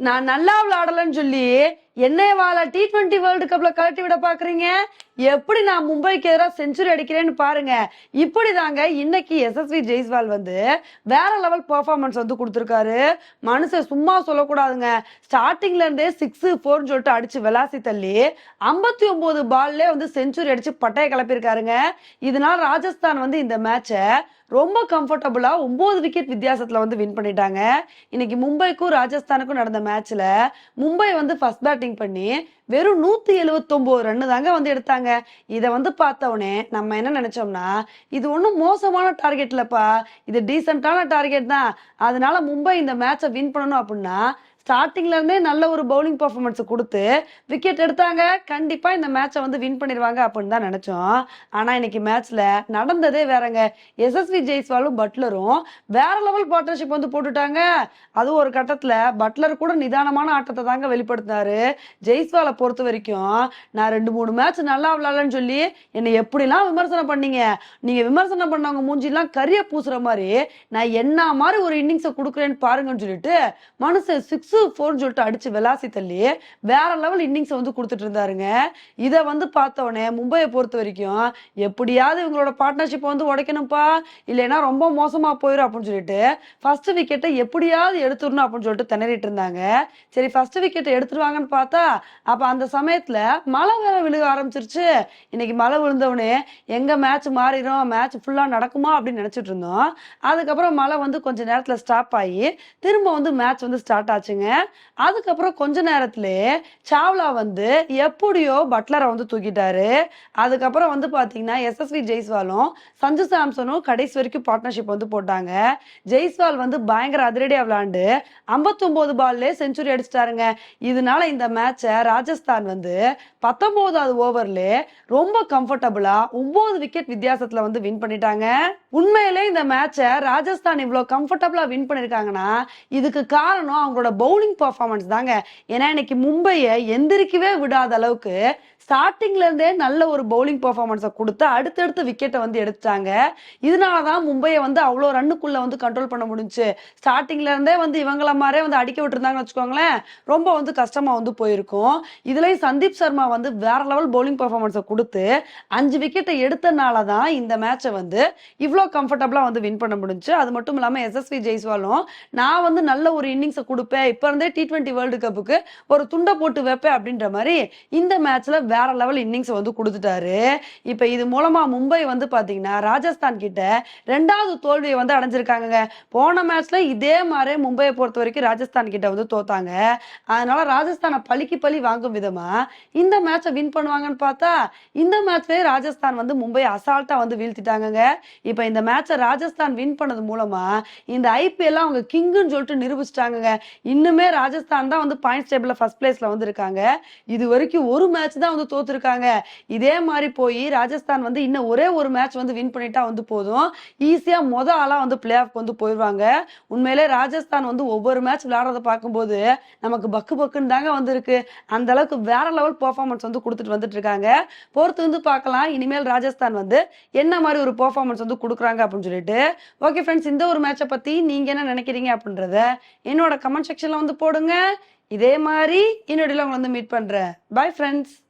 நான் நல்லா விளையாடலன்னு சொல்லி என்னை வாழ டி டுவெண்ட்டி வேர்ல்டு கப்ல கழட்டி விட பாக்குறீங்க? எப்படி நான் மும்பைக்கு எதிராக செஞ்சுரி அடிக்கிறேன்னு பாருங்க. இப்படி தாங்க இன்னைக்கு எஸ்எஸ்வி ஜெய்ஸ்வால் வந்து வேற லெவல் பெர்ஃபார்மன்ஸ் வந்து கொடுத்துருக்காரு. மனுஷன் சும்மா சொல்லக்கூடாதுங்க. ஸ்டார்டிங்ல இருந்தே சிக்ஸ் ஃபோர்னு சொல்லிட்டு அடிச்சு விளாசி தள்ளி ஐம்பத்தி ஒன்பது பால்லே வந்து செஞ்சுரி அடிச்சு பட்டையை கிளப்பியிருக்காருங்க. இதனால ராஜஸ்தான் வந்து இந்த மேட்சை ரொம்ப கம்ஃபர்டபுளா ஒன்பது விக்கெட் வித்தியாசத்துல வந்து வின் பண்ணிட்டாங்க. இன்னைக்கு மும்பைக்கும் ராஜஸ்தானுக்கும் நடந்த மேட்ச்ல மும்பை வந்து ஃபர்ஸ்ட் பேட்டிங் பண்ணி வெறும் நூத்தி எழுவத்தொன்பது ரன்னு தாங்க வந்து எடுத்தாங்க. இதை வந்து பார்த்தவொடனே நம்ம என்ன நினைச்சோம்னா இது ஒன்றும் மோசமான டார்கெட் இல்லப்பா. இது டீசெண்டான டார்கெட் தான். அதனால மும்பை இந்த மேட்சை வின் பண்ணணும் அப்படின்னா ஸ்டார்டிங்ல இருந்தே நல்ல ஒரு பவுலிங் பர்ஃபார்மன்ஸ் கொடுத்து விக்கெட் எடுத்தாங்க. கண்டிப்பா இந்த மேட்சை வந்து வின் பண்ணிடுவாங்க அப்படின்னு தான் நினைச்சோம். ஆனா இன்னைக்கு மேட்ச்ல நடந்ததே வேறங்க. எஸ்எஸ்வி ஜெய்ஸ்வாலும் பட்லரும் வேற லெவல் பார்ட்னர்ஷிப் வந்து போட்டுட்டாங்க. அதுவும் ஒரு கட்டத்துல பட்லர் கூட நிதானமான ஆட்டத்தை தாங்க வெளிப்படுத்தினாரு. ஜெய்ஸ்வாலை பொறுத்த வரைக்கும் நான் ரெண்டு மூணு மேட்ச் நல்லா விளையாடலன்னு சொல்லி என்னை எப்படிலாம் விமர்சனம் பண்ணீங்க? நீங்க விமர்சனம் பண்ணவங்க மூஞ்சிலாம் கரிய பூசுற மாதிரி நான் என்ன மாதிரி ஒரு இன்னிங்ஸை கொடுக்குறேன்னு பாருங்கன்னு சொல்லிட்டு மனுஷன் சிக்ஸ் ஃபோர்னு சொல்லிட்டு அடிச்சு விளாசி தள்ளி வேற லெவல் இன்னிங்ஸை வந்து கொடுத்துட்டு இருந்தாருங்க. இதை வந்து பார்த்தவொடனே மும்பையை பொறுத்த வரைக்கும் எப்படியாவது இவங்களோட பார்ட்னர்ஷிப் வந்து உடைக்கணும்ப்பா இல்லைன்னா ரொம்ப மோசமா போயிடும் அப்படின்னு சொல்லிட்டு ஃபர்ஸ்ட் விக்கெட்டை எப்படியாவது எடுத்துடணும் அப்படின்னு சொல்லிட்டு திணறிட்டு இருந்தாங்க. சரி ஃபர்ஸ்ட் விக்கெட்டை எடுத்துருவாங்கன்னு பார்த்தா அப்போ அந்த சமயத்துல மழை வேற விழுக ஆரம்பிச்சிருச்சு. இன்னைக்கு மழை விழுந்தவனே எங்க மேட்ச் மாறிடும் மேட்ச் ஃபுல்லா நடக்குமா அப்படின்னு நினைச்சிட்டு இருந்தோம். அதுக்கப்புறம் மழை வந்து கொஞ்ச நேரத்துல ஸ்டாப் ஆகி திரும்ப வந்து மேட்ச் வந்து ஸ்டார்ட் ஆச்சுங்க. அதுக்கப்புறம் கொஞ்ச நேரத்திலே சாவ்லா வந்து எப்படியோ பட்லரை வந்து தூக்கிட்டாரு. அதுக்கப்புறம் வந்து பாத்தீங்கன்னா எஸ்எஸ்வி ஜெய்ஸ்வாலும் சஞ்சு சாம்சனும் கடைசி வரைக்கும் பார்ட்னர்ஷிப் வந்து போட்டாங்க. ஜெய்ஸ்வால் வந்து பயங்கர அதிரடியா விளையாண்டு 59 பால்லே செஞ்சுரி அடிச்சிட்டாருங்க. இதனால இந்த மேட்சை ராஜஸ்தான் வந்து பத்தொன்பதாவது ஓவர்ல ரொம்ப கம்ஃபர்டபுளா ஒன்பது விக்கெட் வித்தியாசத்துல வந்து வின் பண்ணிட்டாங்க. உண்மையிலே இந்த மேட்சை ராஜஸ்தான் இவ்வளவு கம்ஃபர்டபுளா வின் பண்ணிருக்காங்கன்னா இதுக்கு காரணம் அவங்களோட பவுலிங் பர்ஃபார்மன்ஸ் தாங்க. ஏன்னா இன்னைக்கு மும்பையை எந்திரிக்கவே விடாத அளவுக்கு ஸ்டார்டிங்ல இருந்தே நல்ல ஒரு பவுலிங் பர்ஃபார்மன்ஸை கொடுத்து அடுத்தடுத்து விக்கெட்டை வந்து எடுத்தாங்க இதனால தான் மும்பையை வந்து அவ்வளோ ரன்னுக்குள்ள வந்து கண்ட்ரோல் பண்ண முடிஞ்சு. ஸ்டார்டிங்ல இருந்தே வந்து இவங்கள மாதிரியே வந்து அடிக்க விட்டுருந்தாங்கன்னு வச்சுக்கோங்களேன் ரொம்ப வந்து கஷ்டமா வந்து போயிருக்கும். இதுலயும் சந்தீப் சர்மா வந்து வேற லெவல் பவுலிங் பர்ஃபார்மன்ஸை கொடுத்து அஞ்சு விக்கெட்டை எடுத்தனால தான் இந்த மேட்சை வந்து இவ்வளோ கம்ஃபர்டபுளா வந்து வின் பண்ண முடிஞ்சுச்சு அது மட்டும் இல்லாமல் எஸ்எஸ்வி ஜெய்ஸ்வாலும் நான் வந்து நல்ல ஒரு இன்னிங்ஸை கொடுப்பேன். இப்போ இருந்தே டி ட்வெண்ட்டி வேர்ல்டு கப்புக்கு ஒரு துண்டை போட்டு வைப்பேன் அப்படின்ற மாதிரி இந்த மேட்ச்ல வேற லெவல் இன்னிங்ஸை வந்து கொடுத்துட்டாரு. இப்போ இது மூலமா மும்பை வந்து பார்த்தீங்கன்னா ராஜஸ்தான் கிட்ட ரெண்டாவது தோல்வியை வந்து அடைஞ்சிருக்காங்கங்க. போன மேட்ச்ல இதே மாதிரி மும்பையை பொறுத்த வரைக்கும் ராஜஸ்தான் கிட்ட வந்து தோத்தாங்க. அதனால ராஜஸ்தானை பழிக்கு பழி வாங்கும் விதமா இந்த மேட்சை வின் பண்ணுவாங்கன்னு பார்த்தா இந்த மேட்ச்லயே ராஜஸ்தான் வந்து மும்பை அசால்ட்டா வந்து வீழ்த்திட்டாங்கங்க. இப்போ இந்த மேட்சை ராஜஸ்தான் வின் பண்ணது மூலமா இந்த ஐபிஎல் அவங்க கிங்குன்னு சொல்லிட்டு நிரூபிச்சிட்டாங்கங்க. இன்னுமே ராஜஸ்தான் தான் வந்து பாயிண்ட்ஸ் டேபிள்ல ஃபர்ஸ்ட் பிளேஸ்ல வந்து இருக்காங்க இது வரைக்கும் ஒரு மேட்ச் தான் வந்து தோத்துருக்காங்க. இதே மாதிரி போய் ராஜஸ்தான் வந்து இன்னும் ஒரே ஒரு மேட்ச் வந்து வின் பண்ணிட்டா வந்து போதும். ஈஸியா மொத ஆளா வந்து பிளே ஆஃப் வந்து போயிடுவாங்க. உண்மையிலே ராஜஸ்தான் வந்து ஒவ்வொரு மேட்ச் விளையாடுறத பார்க்கும்போது நமக்கு பக்கு பக்குன்னு தாங்க வந்திருக்கு. அந்த அளவுக்கு வேற லெவல் பர்ஃபார்மன்ஸ் வந்து கொடுத்துட்டு வந்துட்டு இருக்காங்க. பொறுத்து வந்து பார்க்கலாம். இனிமேல் ராஜஸ்தான் வந்து என்ன மாதிரி ஒரு பர்ஃபார்மன்ஸ் வந்து கொடுக்குறாங்க அப்படின்னு சொல்லிட்டு. ஓகே ஃப்ரெண்ட்ஸ் இந்த ஒரு மேட்சை பத்தி நீங்க என்ன நினைக்கிறீங்க அப்படின்றத என்னோட கமெண்ட் செக்ஷன்ல வந்து போடுங்க. இதே மாதிரி இன்னொடியில் உங்களை வந்து மீட் பண்றேன். Bye friends